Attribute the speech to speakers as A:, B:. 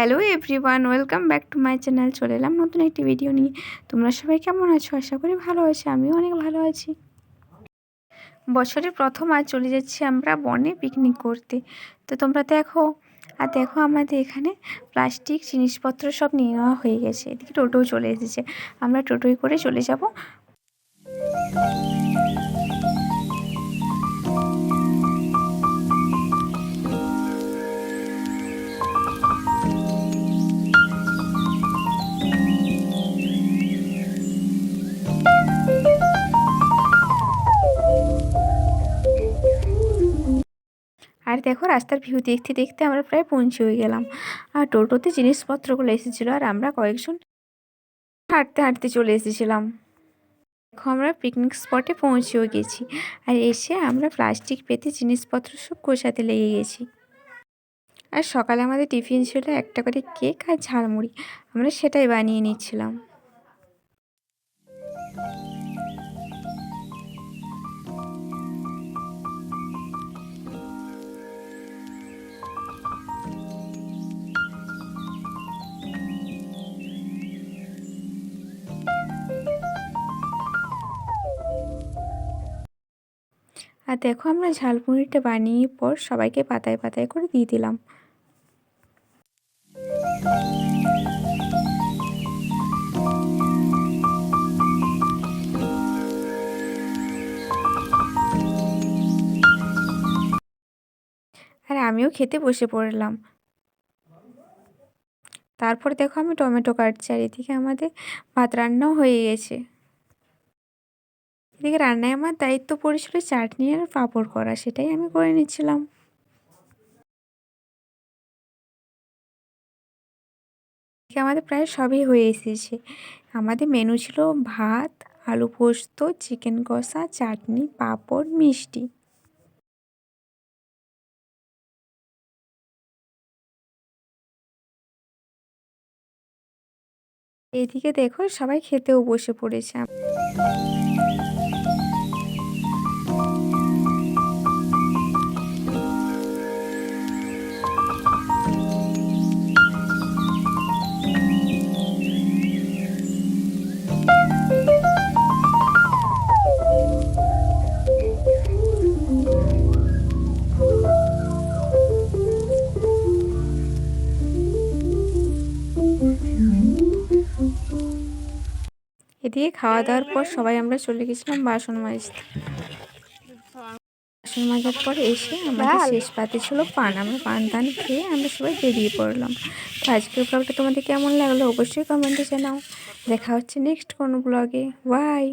A: Hello everyone, welcome back to my channel. চলে এলাম নতুন একটি ভিডিও নিয়ে। তোমরা সবাই কেমন আছো? আশা করি ভালো আছি, আমিও অনেক ভালো আছি। বছরের প্রথম আজ চলে যাচ্ছি আমরা বনে পিকনিক করতে। তো তোমরা দেখো, আর দেখো আমাদের এখানে প্লাস্টিক জিনিসপত্র সব নিয়ে নেওয়া হয়ে গেছে। এদিকে টোটোও চলে এসেছে। আমরা টোটোয় করে চলে যাব। আর দেখো রাস্তার ভিউ দেখতে দেখতে আমরা প্রায় পৌঁছে হয়ে গেলাম। আর টোটোতে জিনিসপত্রগুলো এসেছিল আর আমরা কয়েকজন হাঁটতে হাঁটতে চলে এসেছিলাম। দেখো আমরা পিকনিক স্পটে পৌঁছেও গেছি আর এসে আমরা প্লাস্টিক পেতে জিনিসপত্র সব গোছাতে লেগে গেছি। আর সকালে আমাদের টিফিন ছিল একটা করে কেক আর ঝালমুড়ি, আমরা সেটাই বানিয়ে নিচ্ছিলাম। আর দেখো আমরা ঝালমুড়িটা বানিয়ে পর সবাইকে পাতায় পাতায় করে দিয়ে দিলাম। আর আমিও খেতে বসে পড়লাম। তারপর দেখো আমি টমেটো কাটছি আর এদিকে আমাদের ভাত রান্নাও হয়ে গেছে। এদিকে রান্নায় আমার দায়িত্ব পড়েছিল চাটনি আর পাঁপড় করা, সেটাই আমি করে নিচ্ছিলাম। আমাদের প্রায় সবই হয়ে এসেছে। আমাদের মেনু ছিল ভাত, আলু পোস্ত চিকেন কষা, চাটনি, পাঁপড়, মিষ্টি। এদিকে দেখো সবাই খেতেও বসে পড়েছে। এদিকে খাওয়া দাওয়ার পর সবাই আমরা চলে গেছিলাম বাসন মাজতে। বাসন মাজার পর এসে আমাদের শেষ পাতে ছিল পান। আমরা পান টান খেয়ে আমরা সবাই বেরিয়ে পড়লাম। তো আজকের ব্লগটা তোমাদের কেমন লাগল অবশ্যই কমেন্টে জানাও। দেখা হচ্ছে নেক্সট কোনো ব্লগে বাই